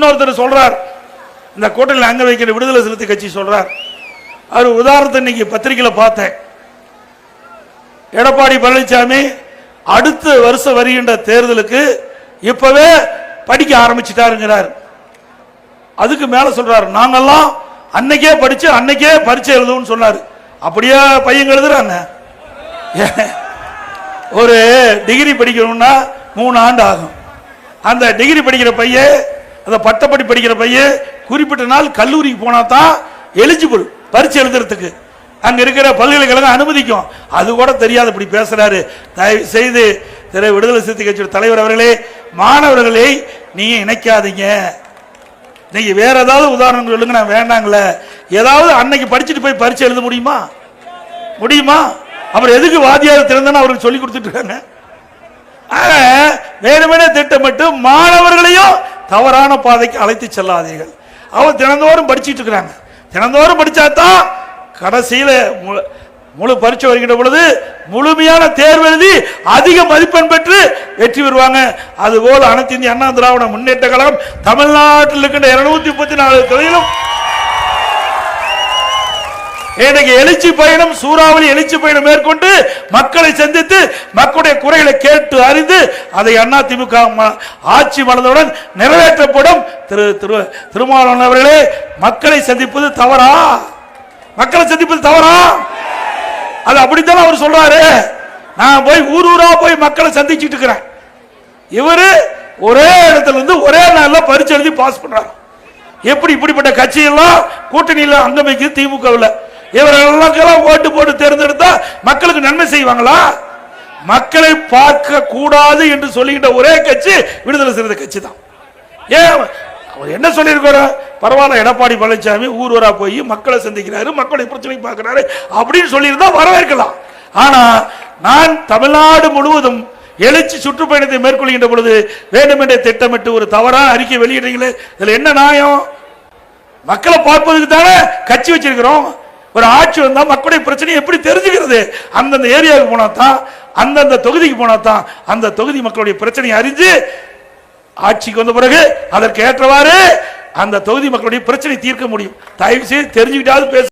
இன்னொருத்தர் சொல்றார் இந்த கூட்டணியில் அங்க வைக்கிற விடுதலை சிறுத்தை கட்சி சொல்றார். அவர் உதாரணத்தை இன்னைக்கு பத்திரிகையில் பார்த்தேன். எடப்பாடி பழனிசாமி அடுத்த வருஷம் வருகின்ற தேர்தலுக்கு இப்பவே படிக்க ஆரம்பிச்சிட்டாருங்கிறார். அதுக்கு மேல சொல்றாரு நாங்கெல்லாம் அன்னைக்கே படிச்சு அன்னைக்கே பரிச்சை எழுதுவோம்னு சொன்னாரு. அப்படியே பையன் எழுதுறாங்க ஒரு டிகிரி படிக்கணும்னா மூணு ஆண்டு ஆகும். அந்த டிகிரி படிக்கிற பையன் அந்த பட்டப்படி படிக்கிற பையன் குறிப்பிட்ட நாள் கல்லூரிக்கு போனா தான் எலிஜிபிள் பரீட்சை எழுதுறதுக்கு. அங்கே இருக்கிற பல்கலைக்கழகம் அனுமதிக்கும். அது கூட தெரியாது இப்படி பேசுறாரு. தயவு செய்து திரு விடுதலை சிறுத்தை கட்சியோட தலைவர் அவர்களே மாணவர்களை நீங்க இணைக்காதீங்க. நீங்க வேற ஏதாவது உதாரணம் சொல்லுங்க நான் வேண்டாங்களே. ஏதாவது அன்னைக்கு படிச்சுட்டு போய் பரீட்சை எழுத முடியுமா? முடியுமா? அப்புறம் எதுக்கு வாத்தியார் திறந்தன்னு அவருக்கு சொல்லி கொடுத்துட்டு இருக்காங்க? ஆக, வேணுமெனே திட்டமிட்டு மாணவர்களையும் தவறான பாதைக்கு அழைத்து செல்லாதீர்கள். அவர் தினந்தோறும் படிச்சுட்டு இருக்கிறாங்க. தினந்தோறும் படிச்சாதான் தான் கடைசியில் முழு பரீட்சை வருகின்ற பொழுது முழுமையான தேர்வு எழுதி அதிக மதிப்பெண் பெற்று வெற்றி பெறுவாங்க. அதுபோல் அனைத்து இந்திய அண்ணா திராவிட முன்னேற்ற கழகம் தமிழ்நாட்டில் இருக்கின்ற இருநூத்தி முப்பத்தி நாலு தொழிலும் இன்னைக்கு எழுச்சி பயணம் சூறாவளி எழுச்சி பயணம் மேற்கொண்டு மக்களை சந்தித்து மக்களுடைய குறைகளை கேட்டு அறிந்து அதை அண்ணா திமுக ஆட்சி மலர்ந்தவுடன் நிறைவேற்றப்படும். திரு திரு திருமாவளவன் அவர்களே மக்களை சந்திப்பது தவறா? மக்களை சந்திப்பது தவறா? அது அப்படித்தான் அவர் சொல்றாரு. நான் போய் ஊர் ஊரா போய் மக்களை சந்திச்சுட்டு இருக்கிறேன். இவரு ஒரே இடத்துல இருந்து ஒரே நாள்ல பரிச்சு எழுதி பாஸ் பண்றாரு. எப்படி இப்படிப்பட்ட கட்சியெல்லாம் கூட்டணியில் அங்கம் வைக்குது திமுகவில்? இவரெல்லாம் ஓட்டு போட்டு தேர்ந்தெடுத்தா மக்களுக்கு நன்மை செய்வாங்களா? மக்களை பார்க்க கூடாது என்று சொல்லுகின்ற ஒரே கட்சி விடுதலை சிறுத்தை கட்சி தான் ஏன்? அவர் என்ன சொல்லியிருக்காரு? பரவாயில்ல எடப்பாடி பழனிசாமி ஊர்வரா போய் மக்களை சந்திக்கிறாரு மக்களுடைய பிரச்சனை பார்க்கிறாரு அப்படின்னு சொல்லியிருந்தா வரவேற்கலாம். ஆனா நான் தமிழ்நாடு முழுவதும் எழுச்சி சுற்றுப்பயணத்தை மேற்கொள்கின்ற பொழுது வேண்டுமென்றே திட்டமிட்டு ஒரு தவறான அறிக்கை வெளியிடுறீங்களே இதுல என்ன நியாயம்? மக்களை பார்ப்பதுக்கு தானே கட்சி வச்சிருக்கிறோம். ஒரு ஆட்சி வந்தா மக்களுடைய பிரச்சனை எப்படி தெரிஞ்சுக்கிறது? அந்தந்த ஏரியாவுக்கு போனாதான் அந்தந்த தொகுதிக்கு போனாதான் அந்த தொகுதி மக்களுடைய பிரச்சனையை அறிஞ்சு ஆட்சிக்கு வந்த பிறகு அதற்கு ஏற்றவாறு அந்த தொகுதி மக்களுடைய பிரச்சனை தீர்க்க முடியும். தயவு செய்து தெரிஞ்சுக்கிட்டாவது பேச